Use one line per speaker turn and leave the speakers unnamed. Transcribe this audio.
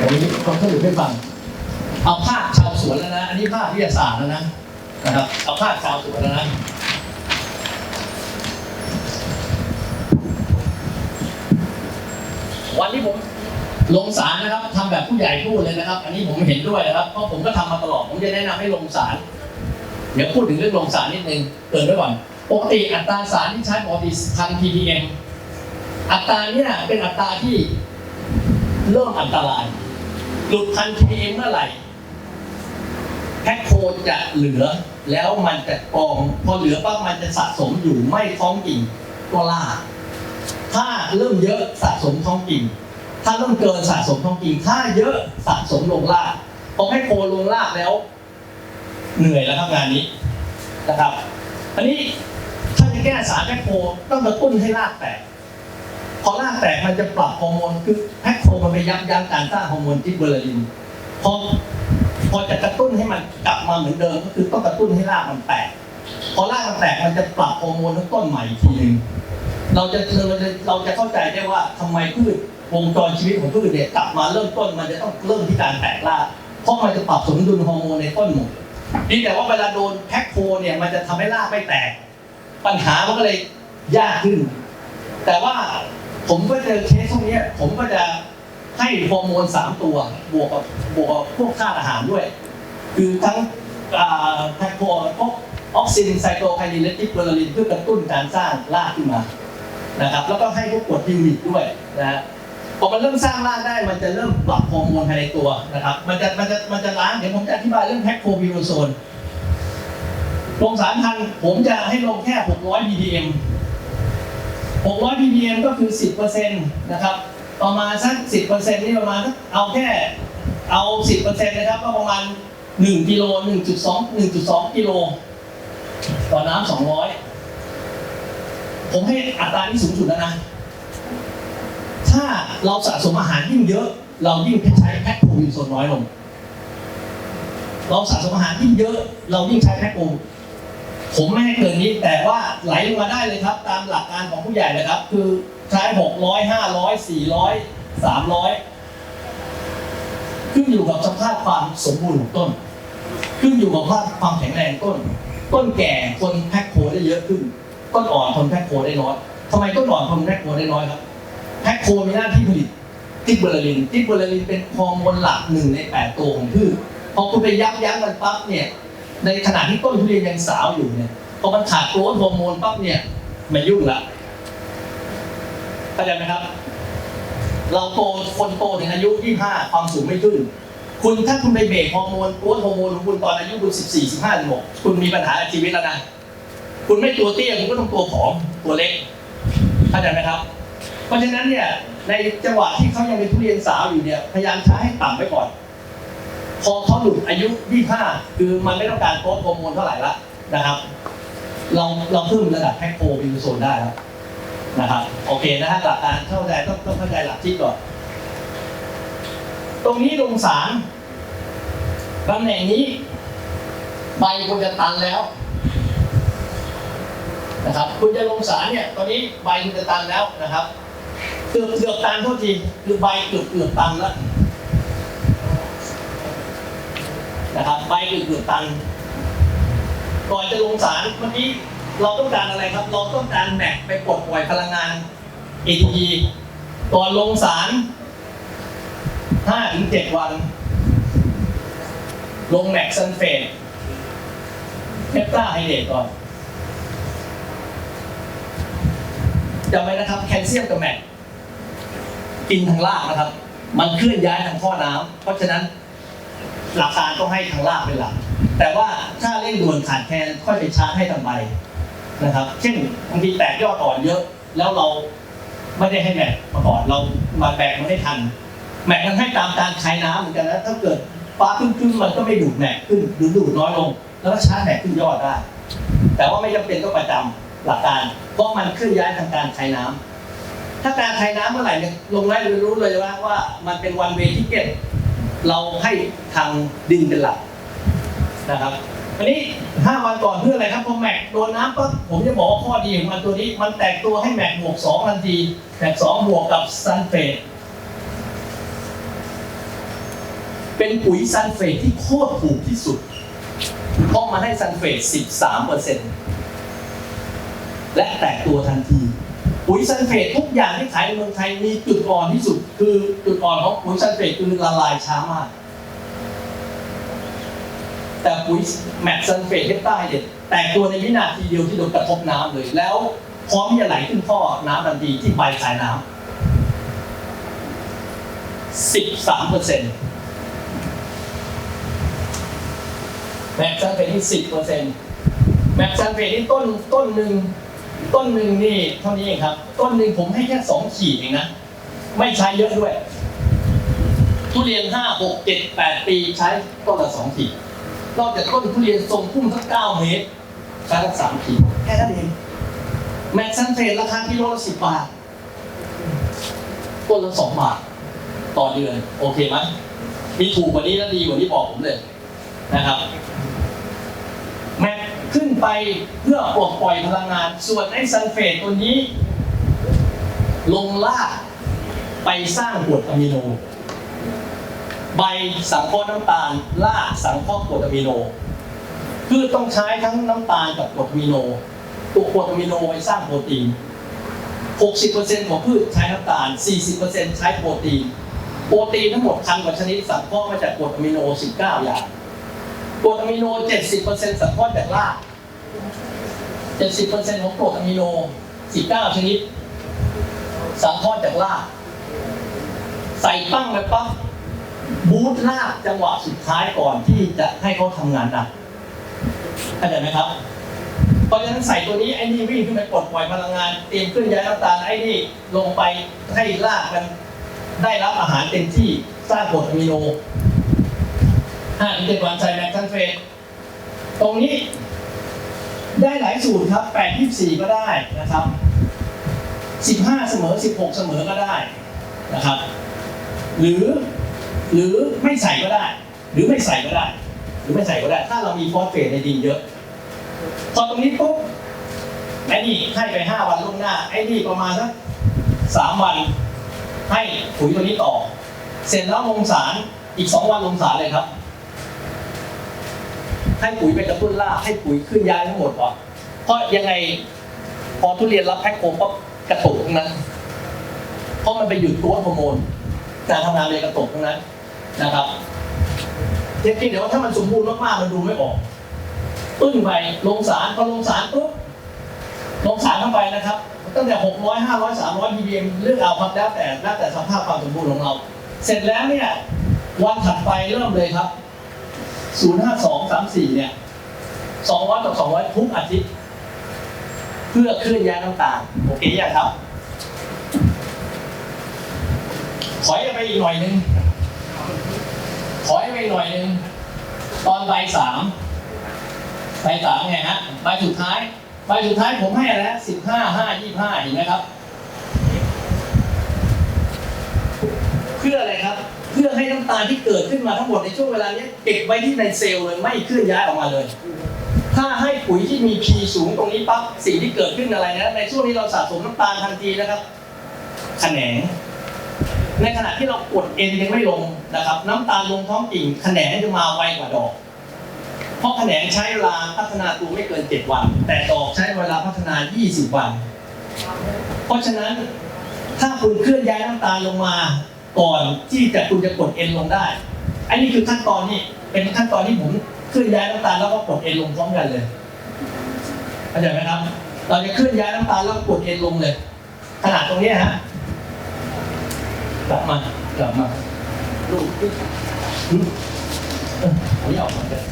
ผมต้องสรุปให้ฟัง เอาภาคชาวสวนแล้วนะ อันนี้ภาควิทยาศาสตร์แล้วนะนะครับ เอาภาคชาวสวนแล้วนะวันที่ผมลงสารนะครับทำแบบผู้ใหญ่พูดเลยนะครับ อันนี้ผมเห็นด้วยนะครับเพราะผมก็ทำมาตลอดผมจะแนะนำให้ลงสารเดี๋ยวพูดถึงเรื่องลงสารนิดนึงเกรินไว้ก่อนปกติอัตราสารที่ใช้ปกติพัน ppm อัตราเนี่ยเป็นอัตราที่เริ่มอันตราย หลุดพัน ppm เมื่อไหร่แพ็คโคจะเหลือแล้วมันจะกองพอเหลือปั๊บมันจะสะสมอยู่ไม่ท้องกิ่งก็ล่า ถ้าเริ่มเยอะสะสมท้องกิ่งถ้าเริ่มเกินสะสมท้องกิ่งถ้าเยอะสะสมลงรากพอแพ็คโคลงรากแล้ว เหนื่อยแล้วครับงานนี้นะครับ อันนี้ถ้าจะแก้สารแพ็คโคต้องกระตุ้นให้รากแตก อรากแตกมันจะปรับฮอร์โมนคือแพ็คโคมันไปยับยั้งการสร้างฮอร์โมนทิเบอร์ลินพอพอจะกระตุ้นให้มันกลับมาเหมือนเดิมก็คือต้องกระตุ้นให้รากมันแตก พอรากมันแตกมันจะปรับฮอร์โมนต้นใหม่อีกทีหนึ่งเราจะเราจะเราจะเข้าใจได้ว่าทำไมพืชวงจรชีวิตของพืชเนี่ยกลับมาเริ่มต้นมันจะต้องเริ่มที่การแตกรากเพราะมันจะปรับสมดุลฮอร์โมนในต้นหมดนี่แต่ว่าเวลาโดนแพ็คโคเนี่ยมันจะทำให้รากไม่แตก ปัญหามันก็เลยยากขึ้น แต่ว่า ผมก็เจอเคสพวกนี้ผมก็จะให้ฮอร์โมนสามตัว บวกกับบวกกับพวกธาตุอาหารด้วย คือทั้งอ่าแพคโคพวกออกซินไซโตไคนินและทิปเบอร์ลินเพื่อกระตุ้นการสร้างรากขึ้นมานะครับ แล้วก็ให้พวกกรดยูริกด้วยนะฮะพอมันเริ่มสร้างรากได้มันจะเริ่มปรับฮอร์โมนภายในตัวนะครับ มันจะมันจะมันจะล้างเดี๋ยวผมจะอธิบายเรื่องแพ็คโคบิโรโซนลงสารพันผมจะให้ลงแค่ 600 ppm 600 ppm ก็คือ 10%นะครับ ประมาณสัก 10%นี่ประมาณสักเอาแค่ เอา 10%นะครับก็ประมาณ 1 กิโล 1.2 1.2 กิโล ต่อน้ำ200 ผมให้อัตราที่สูงสุดแล้วนะ ถ้าเราสะสมอาหารยิ่งเยอะ เรายิ่งใช้แพ็คโควินโซนน้อยลง เราสะสมอาหารยิ่งเยอะ เรายิ่งใช้แพ็คโค ผมไม่ให้เกินนี้แต่ว่าไหลลงมาได้เลยครับ ตามหลักการของผู้ใหญ่เลยครับ คือใช้หกร้อยห้าร้อยสี่ร้อยสามร้อยขึ้นอยู่กับสภาพความสมบูรณ์ของต้น ขึ้นอยู่กับภาพความแข็งแรงต้น ต้นแก่คนแพ็คโคได้เยอะขึ้น ต้นอ่อนคนแพ็คโคได้น้อยทำไมต้นอ่อนคนแพ็คโคได้น้อยครับแพ็คโคมีหน้าที่ผลิตทิกเบอร์ลินทิกเบอร์ลินเป็นฮอร์โมนหลักหนึ่งในแปดตัวของพืชพอคุณไปยับยั้งมันปั๊บเนี่ย ในขณะที่ต้นทุเรียนยังสาวอยู่เนี่ยพอมันขาดโกรทฮอร์โมนปั๊บเนี่ยมันยุ่งละเข้าใจไหมครับ เราโตคนโตถึงอายุ 25 ความสูงไม่ขึ้น คุณถ้าคุณไปเบรกฮอร์โมนโกรทฮอร์โมนของคุณตอนอายุคุณ 14 15 16คุณมีปัญหาชีวิตแล้วนะคุณไม่ตัวเตี้ยคุณก็ต้องตัวผอมตัวเล็กเข้าใจไหมครับ เพราะฉะนั้นเนี่ยในจังหวะที่เขายังเป็นทุเรียนสาวอยู่เนี่ยพยายามใช้ให้ต่ำไว้ก่อน พอเขาหลุดอายุ25คือมันไม่ต้องการโกรฮอร์โมนเท่าไหร่ละนะครับเราเราเพิ่มระดับแพ็คโคบิวโซนได้แล้วนะครับ โอเคนะฮะหลักการเข้าใจต้องต้องเข้าใจหลักที่ก่อน ตรงนี้ลงสารตำแหน่งนี้ใบควรจะตันแล้วนะครับ คุณจะลงสารเนี่ย ตอนนี้ใบคุณจะตันแล้วนะครับเกือบเกือบตันโทษทีคือใบเกือบเกือบตันแล้ว นะครับใบเกือบเกือบตัน ก่อนจะลงสารเมื่อกี้เราต้องการอะไรครับ เราต้องการแม็กไปปลดปล่อยพลังงาน ATP ก่อนลงสาร5ถึง7วัน ลงแม็กซันเฟตเฮปตาไฮเดรตก่อนจำไว้นะครับแคลเซียมกับแมกกินทางรากนะครับ มันเคลื่อนย้ายทางท่อน้ำเพราะฉะนั้น หลักการต้องให้ทางรากเป็นหลัก แต่ว่าถ้าเร่งด่วนขาดแคลนค่อยไปชาร์จให้ทางใบนะครับ เช่นบางทีแตกยอดอ่อนเยอะแล้วเราไม่ได้ให้แมกมาก่อนเรามาแบกมันไม่ทัน แมกมันให้ตามการคายน้ำเหมือนกันนะถ้าเกิดฟ้าขึ้นขึ้นมันก็ไม่ดูดแมกขึ้นหรือดูดน้อยลง แล้วก็ชาร์จแมกขึ้นยอดได้ แต่ว่าไม่จำเป็นต้องประจำหลักการ เพราะมันเคลื่อนย้ายทางการคายน้ำถ้าการคายน้ำเมื่อไหร่เนี่ยลงไล่รู้เลยว่าว่ามันเป็นวันเวทิเก็ต เราให้ทางดินเป็นหลักนะครับอันนี้ห้าวันก่อนเพื่ออะไรครับพอแม็กโดนน้ำปั๊บผมจะบอกว่าข้อดีของมันตัวนี้มันแตกตัวให้แม็กบวกสองทันทีแม็กสองบวกกับซันเฟตเป็นปุ๋ยซัลเฟตที่โคตรถูกที่สุด เพราะมาให้ซัลเฟต 13เปอร์เซ็นต์และแตกตัวทันที ปุ๋ยซัลเฟตทุกอย่างที่ขายในเมืองไทยมีจุดอ่อนที่สุด คือจุดอ่อนของปุ๋ยซัลเฟตคือละลายช้ามาก แต่ปุ๋ยแมกซัลเฟตเฮปไตด์เนี่ยแตกตัวในวินาทีเดียวที่โดนกระทบน้ำเลย แล้วพร้อมที่จะไหลขึ้นท่อน้ำทันทีที่ใบสายน้ำ13เปอร์เซ็นต์แมกซัลเฟตที่ 10เปอร์เซ็นต์แมกซัลเฟตที่ต้นต้นหนึ่งต้นหนึ่งนี่เท่านี้เองครับ ต้นหนึ่งผมให้แค่สองขีดเองนะ ไม่ใช้เยอะด้วย ทุเรียนห้าหกเจ็ดแปดปีใช้ต้นละสองขีดนอกจากต้นทุเรียนทรงพุ่มสักเก้าเมตรใช้ทั้งสามขีดแค่นั้นเองแม็กซันเฟรราคากิโลละสิบบาทต้นละสองบาท ต่อเดือน โอเคไหมมีถูกกว่านี้และดีกว่านี้บอกผมเลยนะครับ แม็กขึ้นไปเพื่อปลดปล่อยพลังงาน ส่วนไอ้ซัลเฟตตัวนี้ ลงลาก ไปสร้างกรดอะมิโน ใบสังเคราะห์น้ำตาลราสังเคราะห์กรดอะมิโน คือต้องใช้ทั้งน้ำตาลกับกรดอะมิโน ตัวกรดอะมิโนไว้สร้างโปรตีน 60%ของพืชใช้น้ำตาล 40%ใช้โปรตีน โปรตีนทั้งหมดพันกว่าชนิดสังเคราะห์มาจากกรดอะมิโน 19 อย่างกรดอะมิโน 70%สังเคราะห์จากราก70%ของกรดอะมิโน 19 ชนิด สังเคราะห์จากราก ใส่ปั้งไปปั๊บบูทลากจังหวะสุดท้ายก่อนที่จะให้เขาทำงานหนักเข้าใจไหมครับเพราะฉะนั้นใส่ตัวนี้ไอ้นี่วิ่งขึ้นไปปลดปล่อยพลังงาน เตรียมเคลื่อนย้ายน้ำตาลไอ้นี่ลงไปให้ลากมันได้รับอาหารเต็มที่สร้างกรดอะมิโนห้าถึงเจ็ดวันใส่แมกซันเฟตตรงนี้ได้หลายสูตรครับแปดยี่สี่ก็ได้นะครับสิบห้าเสมอสิบหกเสมอก็ได้นะครับ หรือหรือไม่ใส่ก็ได้ หรือไม่ใส่ก็ได้ หรือไม่ใส่ก็ได้ ถ้าเรามีฟอสเฟตในดินเยอะ พอตรงนี้ปุ๊บไอ้นี่ให้ไปห้าวันล่วงหน้า ไอ้นี่ประมาณสักสามวัน ให้ปุ๋ยตัวนี้ต่อ เสร็จแล้วลงสารอีกสองวันลงสารเลยครับ ให้ปุ๋ยไปกระตุ้นรากให้ปุ๋ยขึ้นย้ายทั้งหมดก่อนเพราะยังไงพอทุเรียนรับแพ็คโคมปั๊บกระตุกทั้งนั้นเพราะมันไปหยุดตัวฮอร์โมน การทำงานเลยกระตุกทั้งนั้นนะครับเพียงแต่ว่าถ้ามันสมบูรณ์มากๆมันดูไม่ออกปึ้งไปลงสารพอลงสารปุ๊บลงสารเข้าไปนะครับตั้งแต่ 600 500 300 ppm เลือกเอาครับแล้วแต่แล้วแต่สภาพความสมบูรณ์ของเรา เสร็จแล้วเนี่ยวันถัดไปเริ่มเลยครับ 052 34 เนี่ย 200 กับ 200 ทุกอาทิตย์ เพื่อเคลื่อนย้ายน้ำตาลโอเคยังครับ ถอยไปอีกหน่อยหนึงถอยไปอีกหน่อยหนึงตอนใบสามใบสามไงฮะใบสุดท้ายใบสุดท้ายผมให้อะไรสิบห้าห้ายี่ห้าเห็นไหมครับ เพื่ออะไรครับ เพื่อให้น้ำตาลที่เกิดขึ้นมาทั้งหมดในช่วงเวลานี้เก็บไว้ที่ในเซลล์เลยไม่เคลื่อนย้ายออกมาเลยถ้าให้ปุ๋ยที่มี P สูงตรงนี้ปั๊บสิ่งที่เกิดขึ้นอะไรนะ ในช่วงนี้เราสะสมน้ำตาลทันทีนะครับ แขนง ในขณะที่เรากดเอ็นยังไม่ลงนะครับ น้ำตาลลงท้องกิ่งแขนงจะมาไวกว่าดอก เพราะแขนงใช้เวลาพัฒนาตัวไม่เกิน 7 วัน แต่ดอกใช้เวลาพัฒนา 20 วัน เพราะฉะนั้นถ้าคุณเคลื่อนย้ายน้ำตาลลงมาก่อนที่จะคุณจะกดเอ็นลงได้ อันนี้คือขั้นตอนนี้เป็นขั้นตอนที่ผมเคลื่อนย้ายน้ำตาลแล้วก็กดเอ็นลงพร้อมกันเลยเข้าใจไหมครับ เราจะเคลื่อนย้ายน้ำตาลแล้วกดเอ็นลงเลย ขนาดตรงนี้ฮะ กลับมากลับมาลูกอืมเอออันนี้ออกมาเลย